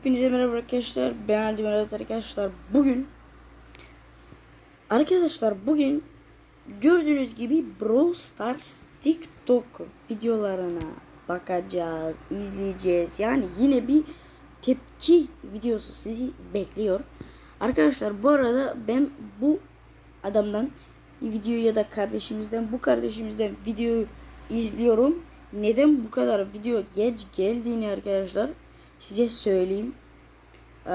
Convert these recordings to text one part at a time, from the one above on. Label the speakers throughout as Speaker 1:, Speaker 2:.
Speaker 1: Hepinize merhaba arkadaşlar. Ben Aldi arkadaşlar. Bugün Arkadaşlar bugün gördüğünüz gibi Brawl Stars TikTok videolarına bakacağız, izleyeceğiz. Yani yine bir tepki videosu sizi bekliyor. Arkadaşlar bu arada ben bu adamdan video ya da kardeşimizden bu kardeşimizden videoyu izliyorum. Neden bu kadar video geç geldiğini arkadaşlar size söyleyeyim. Ee,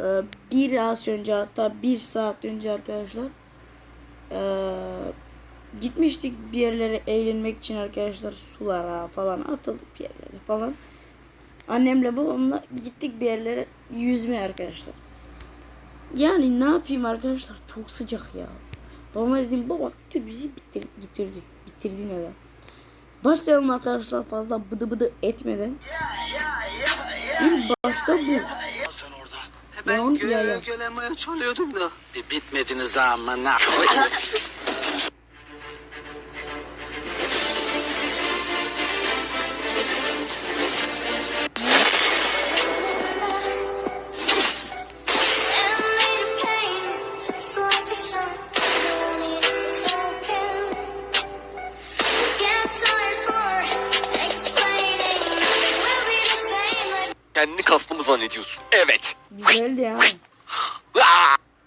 Speaker 1: e, biraz önce hatta bir saat önce arkadaşlar ee, gitmiştik bir yerlere eğlenmek için arkadaşlar sulara falan atıldık bir yerlere falan. Annemle babamla gittik bir yerlere yüzme arkadaşlar. Yani ne yapayım arkadaşlar çok sıcak ya. Babama dedim baba götür bizi bitir, bitirdi. Bitirdi neden? Başlayalım arkadaşlar fazla bıdı bıdı etmeden. İlk başta bu.
Speaker 2: Sen orada.
Speaker 1: Ben onu
Speaker 3: göle
Speaker 1: yaya.
Speaker 3: gölemeye çalıyordum da.
Speaker 2: Bir bitmediniz amına.
Speaker 3: zannediyorsun? Evet.
Speaker 1: Güzeldi ya.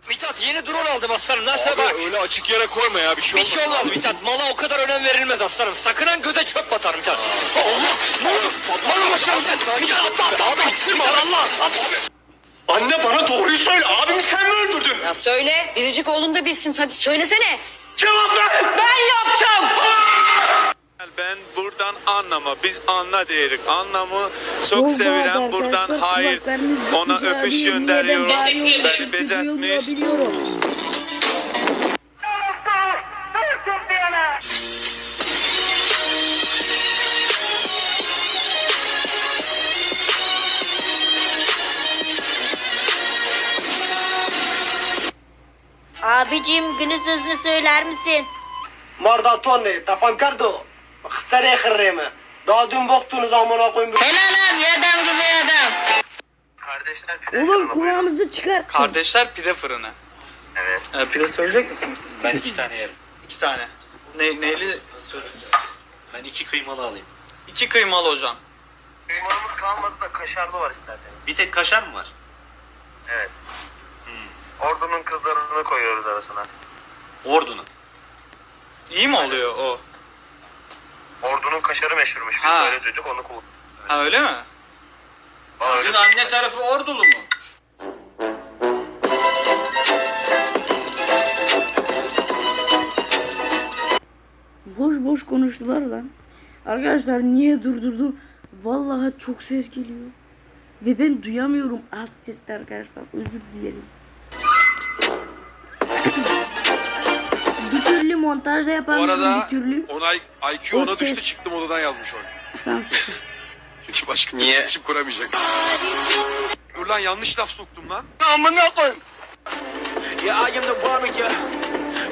Speaker 4: Mithat yeni drone aldım aslanım nasıl bak.
Speaker 3: öyle açık yere koyma ya bir şey
Speaker 4: Bir şey olmaz Mithat. Mala o kadar önem verilmez aslanım. Sakın ha göze çöp batar Mithat. Allah! Ne oldu? Malı başına Mithat. Mithat atla atla atla. Attırma Allah. At.
Speaker 3: Anne bana doğruyu söyle. Abimi sen mi öldürdün?
Speaker 5: Ya söyle. Biricik oğlun da bilsin. Hadi söylesene.
Speaker 3: Cevap ver.
Speaker 5: Ben yapacağım.
Speaker 6: Ben buradan anlama, biz anla diyerek anlamı
Speaker 1: çok Oldu
Speaker 6: sevilen
Speaker 1: arkadaşlar,
Speaker 6: buradan
Speaker 1: hayır
Speaker 6: ona
Speaker 1: gitmiş
Speaker 6: öpüş
Speaker 1: abi, niye ben gönderiyorum. bağırıyorum,
Speaker 6: Beni
Speaker 1: çok
Speaker 7: Abicim günün sözünü söyler misin?
Speaker 8: Marda tone, tapan. Anahtarı kırrımı. Daha dün boktunuz amına koyun.
Speaker 7: Helal abi adam gibi adam.
Speaker 1: Kardeşler pide Oğlum fırını kulağımızı çıkarttın.
Speaker 9: Kardeşler pide fırını. Evet. Ee, pide söyleyecek misin?
Speaker 2: Ben iki tane yerim.
Speaker 9: İki tane. Ne, neyli?
Speaker 2: Ben iki kıymalı alayım.
Speaker 9: İki kıymalı hocam.
Speaker 8: Kıymalımız kalmadı da kaşarlı var isterseniz.
Speaker 2: Bir tek kaşar mı var?
Speaker 8: Evet. Hmm. Ordunun kızlarını koyuyoruz arasına.
Speaker 2: Ordunun.
Speaker 9: İyi mi oluyor o?
Speaker 8: Ordunun kaşarı meşhurmuş. Biz
Speaker 9: Ha.
Speaker 8: böyle duyduk onu kullanıyoruz.
Speaker 9: Ha öyle mi?
Speaker 8: Öyle
Speaker 9: Sizin
Speaker 8: duyduk.
Speaker 9: anne tarafı ordulu mu?
Speaker 1: Boş boş konuştular lan. Arkadaşlar niye durdurdu? Vallahi çok ses geliyor. Ve ben duyamıyorum az sesli arkadaşlar. Özür dilerim. Montajda
Speaker 10: Bu
Speaker 1: yapamıyorum
Speaker 10: arada
Speaker 1: bir türlü.
Speaker 10: onay IQ
Speaker 1: O
Speaker 10: ona düştü
Speaker 1: ses-
Speaker 10: çıktım odadan yazmış.
Speaker 1: Tamam sus.
Speaker 10: Çünkü başka
Speaker 3: Niye?
Speaker 10: iletişim kuramayacak. Dur lan yanlış laf soktum lan.
Speaker 3: Amına koyayım.
Speaker 4: Yeah I am the warrior.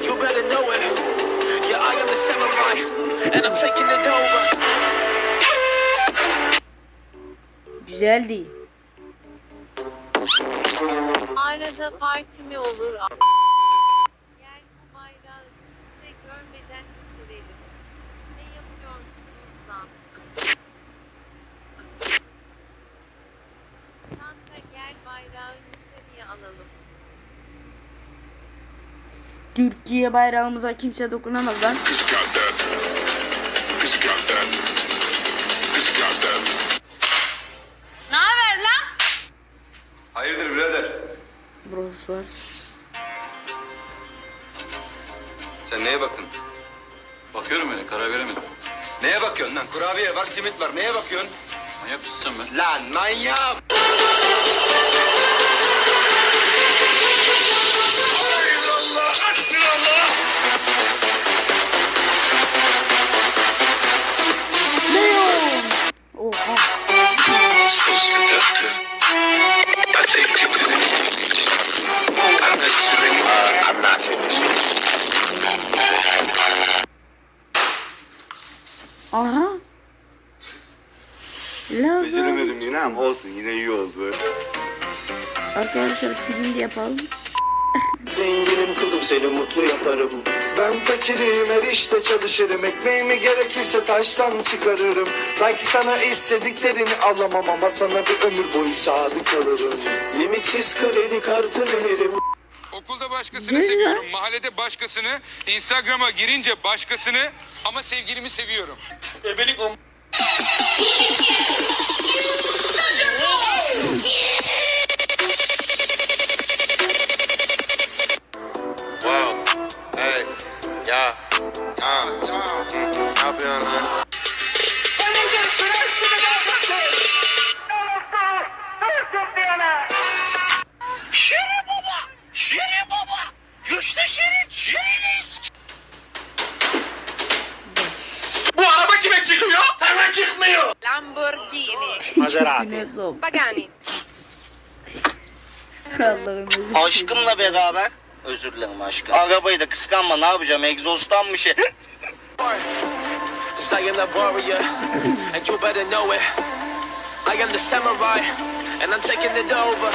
Speaker 4: You better know it. Yeah I am the samurai. And I'm taking it over.
Speaker 1: Güzeldi.
Speaker 5: Arada parti mi olur bu bayrağı kimse görmeden bitirelim. Ne yapıyorsunuz lan? Kanka gel bayrağı yukarıya alalım.
Speaker 1: Türkiye bayrağımıza kimse dokunamaz lan.
Speaker 5: Ne haber lan?
Speaker 10: Hayırdır birader?
Speaker 1: Burası var.
Speaker 10: Sen neye bakın? Bakıyorum öyle karar veremedim. Neye bakıyorsun lan? Kurabiye var, simit var. Neye bakıyorsun? Manyak mısın sen be?
Speaker 3: Lan manyak.
Speaker 10: Yine ama olsun yine iyi oldu.
Speaker 1: Arkadaşlar film de yapalım.
Speaker 3: Zenginim kızım seni mutlu yaparım. Ben fakirim her işte çalışırım. Ekmeğimi gerekirse taştan çıkarırım. Belki sana istediklerini alamam ama sana bir ömür boyu sadık kalırım. Limitsiz kredi kartı veririm.
Speaker 11: Okulda başkasını
Speaker 1: Güzel
Speaker 11: seviyorum. Mahallede başkasını. Instagram'a girince başkasını. Ama sevgilimi seviyorum.
Speaker 3: Ebelik o
Speaker 5: Zero!
Speaker 1: Güneşom.
Speaker 5: Pagani.
Speaker 1: Allah'ım özür dilerim.
Speaker 8: Aşkımla beraber özür dilerim aşkım. Arabayı da kıskanma ne yapacağım egzozdan bir şey.
Speaker 3: I am the warrior, and you better know it. I am the samurai, and I'm taking it over.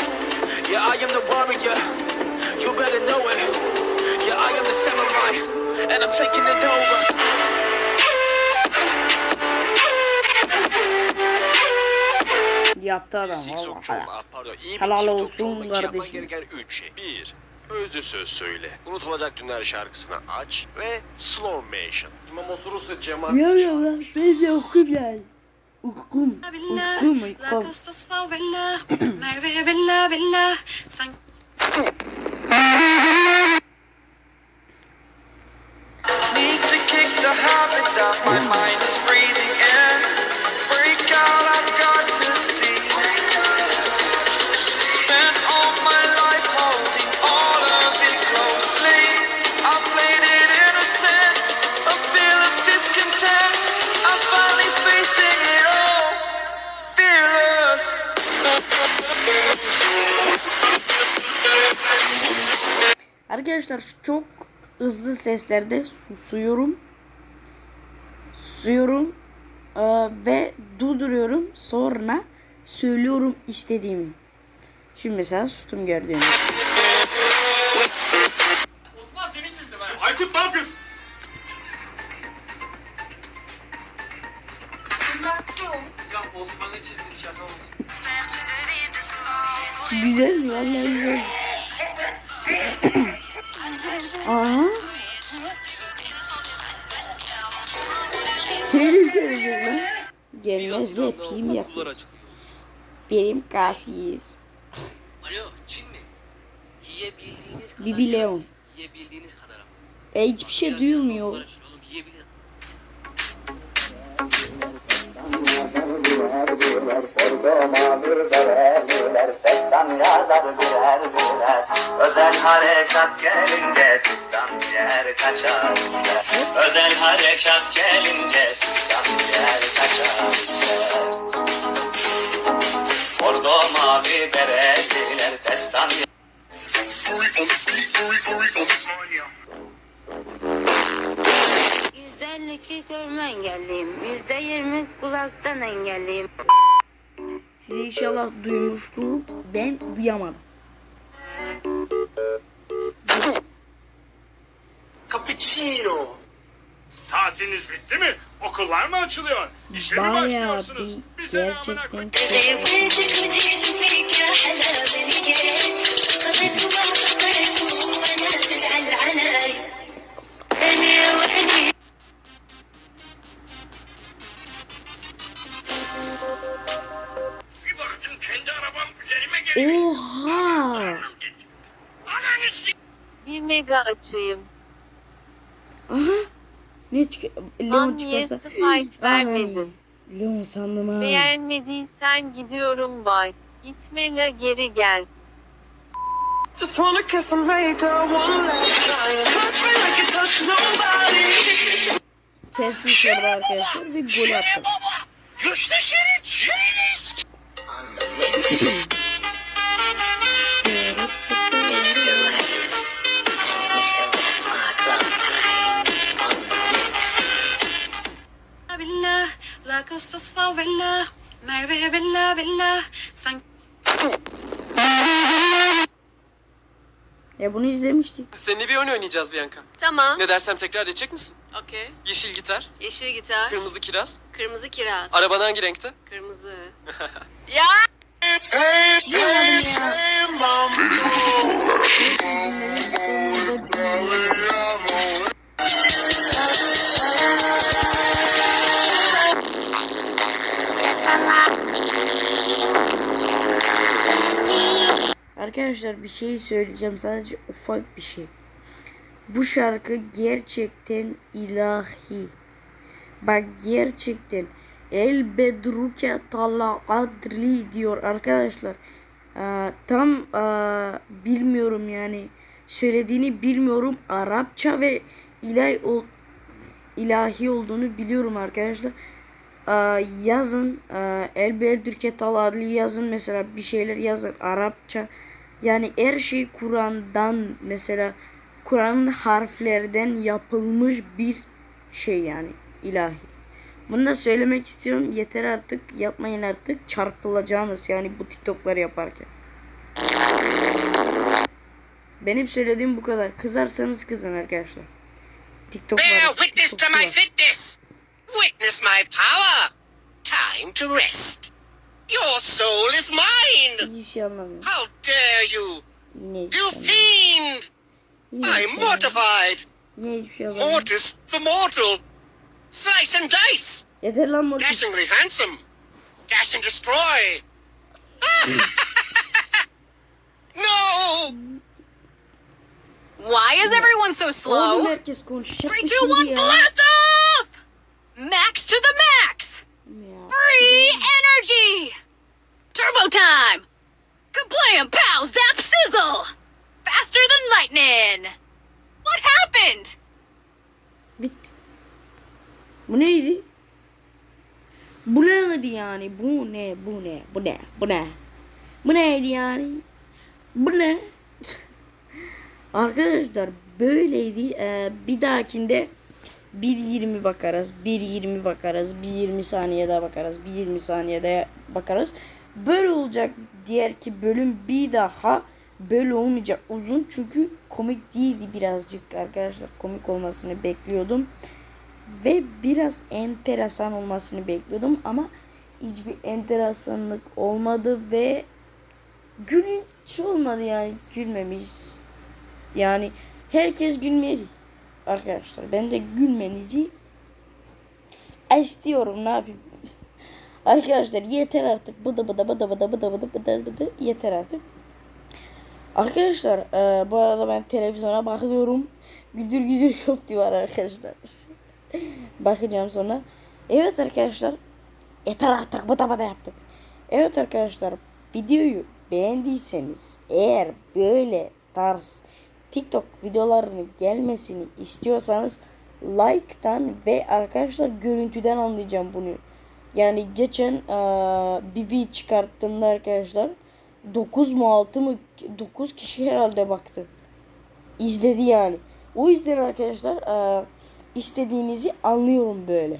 Speaker 3: Yeah, I am the warrior, you better know it. Yeah, I am the samurai, and I'm taking it over.
Speaker 1: Yaptı adam. Sikson çoğuna, pardon, iyi Helal olsun kardeşim.
Speaker 3: gereken 3 şey. 1. Özlü söz söyle. Unutulacak Dünler şarkısını aç ve slow motion. İmam Osurus'u cemaat
Speaker 1: Ya ya ben, ben de okum yani. Okum. Okum
Speaker 3: Villa, la costa sfa Merve villa villa, San
Speaker 1: Arkadaşlar çok hızlı seslerde susuyorum. Susuyorum eee, ve durduruyorum. Sonra söylüyorum istediğimi. Şimdi mesela sustum gördüğünüz.
Speaker 3: Aykut ne yapıyorsun?
Speaker 1: Güzel vallahi güzel. Aha. Gelecek lan. Gelmez de film yapıyor. Benim kasiyiz.
Speaker 4: Alo Çin mi? Yiyebildiğiniz kadar
Speaker 1: Bibi Leon.
Speaker 4: Yiyebildiğiniz kadar ama.
Speaker 1: E, hiçbir şey duyulmuyor.
Speaker 8: Özel harekat gelince yer kaçar Özel harekat gelince sistem yer kaçar Orada mavi bereliler destan
Speaker 7: %52 görme engelliyim. %20 kulaktan engelliyim.
Speaker 1: Size inşallah duymuştur. Ben duyamadım.
Speaker 3: Cappuccino.
Speaker 6: Tatiliniz bitti mi? Okullar mı açılıyor? İşe mi
Speaker 1: Bayağı
Speaker 6: başlıyorsunuz?
Speaker 1: bir
Speaker 6: Bize ne amına
Speaker 1: gerçekten
Speaker 6: koyayım?
Speaker 3: Bir baktım kendi arabam üzerime geliyor.
Speaker 1: Oha!
Speaker 5: Bir mega açayım.
Speaker 1: Aha! Ne çık Leon çıkarsa.
Speaker 5: spike vermedin?
Speaker 1: Leon sandım ha.
Speaker 5: Beğenmediysen gidiyorum bay. Gitme la geri gel.
Speaker 3: Just wanna kiss and make her one last time. Touch me like you touch nobody.
Speaker 1: Kesmiş orada arkadaşlar ve gol attı.
Speaker 3: Güçlü Şirin,
Speaker 5: Bella, Ağustos Bella, Merve Bella Bella. Sanki...
Speaker 1: Ya bunu izlemiştik.
Speaker 8: Seninle bir oyun oynayacağız Bianca.
Speaker 5: Tamam.
Speaker 8: Ne dersem tekrar edecek misin?
Speaker 5: Okey.
Speaker 8: Yeşil gitar,
Speaker 5: Yeşil gitar.
Speaker 8: kırmızı kiraz.
Speaker 5: Kırmızı kiraz.
Speaker 8: Araban hangi renkte?
Speaker 5: Kırmızı. ya!
Speaker 1: Arkadaşlar bir şey söyleyeceğim sadece ufak bir şey. Bu şarkı gerçekten ilahi. Bak gerçekten El Bedruke Tala Adli diyor arkadaşlar. Aa, tam aa, bilmiyorum yani söylediğini bilmiyorum. Arapça ve ilahi, ilahi olduğunu biliyorum arkadaşlar. Aa, yazın aa, El Bedruke Tala Adli yazın mesela bir şeyler yazın Arapça. Yani her şey Kur'an'dan mesela Kur'an'ın harflerden yapılmış bir şey yani ilahi. Bunu da söylemek istiyorum. Yeter artık yapmayın artık. Çarpılacağınız yani bu TikTok'ları yaparken. Benim söylediğim bu kadar. Kızarsanız kızın arkadaşlar. TikTok var.
Speaker 4: Witness my fitness. Witness my power. Time to rest. Your soul is mine.
Speaker 1: Hiçbir şey anlamıyorum.
Speaker 4: How dare you?
Speaker 1: Yine hiçbir
Speaker 4: You
Speaker 1: şey anlamıyorum.
Speaker 4: fiend!
Speaker 1: Yine
Speaker 4: I'm
Speaker 1: anlamıyorum.
Speaker 4: mortified.
Speaker 1: Yine hiçbir şey anlamıyorum.
Speaker 4: Mortis the mortal. Slice and dice.
Speaker 1: Yeter lan Mortis.
Speaker 4: Dashingly handsome. Dash and destroy. no!
Speaker 5: Why is everyone so
Speaker 1: Oğlum
Speaker 5: slow?
Speaker 1: herkes konuşacak
Speaker 5: Three,
Speaker 1: mı
Speaker 5: two, one,
Speaker 1: ya?
Speaker 5: blast off! Max to the max!
Speaker 1: Ya.
Speaker 5: Free energy! Turbo time! Kablam, pow, zap, sizzle! Faster than lightning! What happened?
Speaker 1: Bitti. Bu neydi? Bu neydi yani? Bu ne? Bu ne? Bu ne? Bu ne? Bu neydi yani? Bu ne? Arkadaşlar böyleydi. Ee, bir dahakinde 1.20 bakarız. 1.20 bakarız. 1.20 saniyede bakarız. 1.20 saniyede bakarız. Böyle olacak diğer ki bölüm bir daha böyle olmayacak uzun çünkü komik değildi birazcık arkadaşlar komik olmasını bekliyordum ve biraz enteresan olmasını bekliyordum ama hiçbir enteresanlık olmadı ve gülünç olmadı yani gülmemiş yani herkes gülmeli Arkadaşlar ben de gülmenizi istiyorum ne yapayım. Arkadaşlar yeter artık. Bıdı bıdı bıdı bıdı bıdı bıdı bıdı bıdı yeter artık. Arkadaşlar e, bu arada ben televizyona bakıyorum. Güdür güdür şop diyor arkadaşlar. Bakacağım sonra. Evet arkadaşlar. Yeter artık bıda bıda yaptık. Evet arkadaşlar videoyu beğendiyseniz eğer böyle tarz TikTok videolarını gelmesini istiyorsanız like'tan ve arkadaşlar görüntüden anlayacağım bunu. Yani geçen eee Bibi çıkarttığımda arkadaşlar 9 mu 6 mı 9 kişi herhalde baktı. İzledi yani. O yüzden arkadaşlar istediğinizi anlıyorum böyle.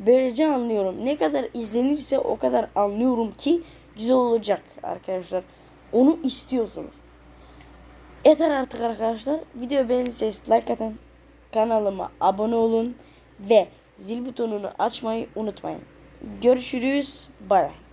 Speaker 1: Böylece anlıyorum. Ne kadar izlenirse o kadar anlıyorum ki güzel olacak arkadaşlar. Onu istiyorsunuz. Yeter artık arkadaşlar. Video beğenirseniz like atın. Kanalıma abone olun. Ve zil butonunu açmayı unutmayın. Görüşürüz. Bay bay.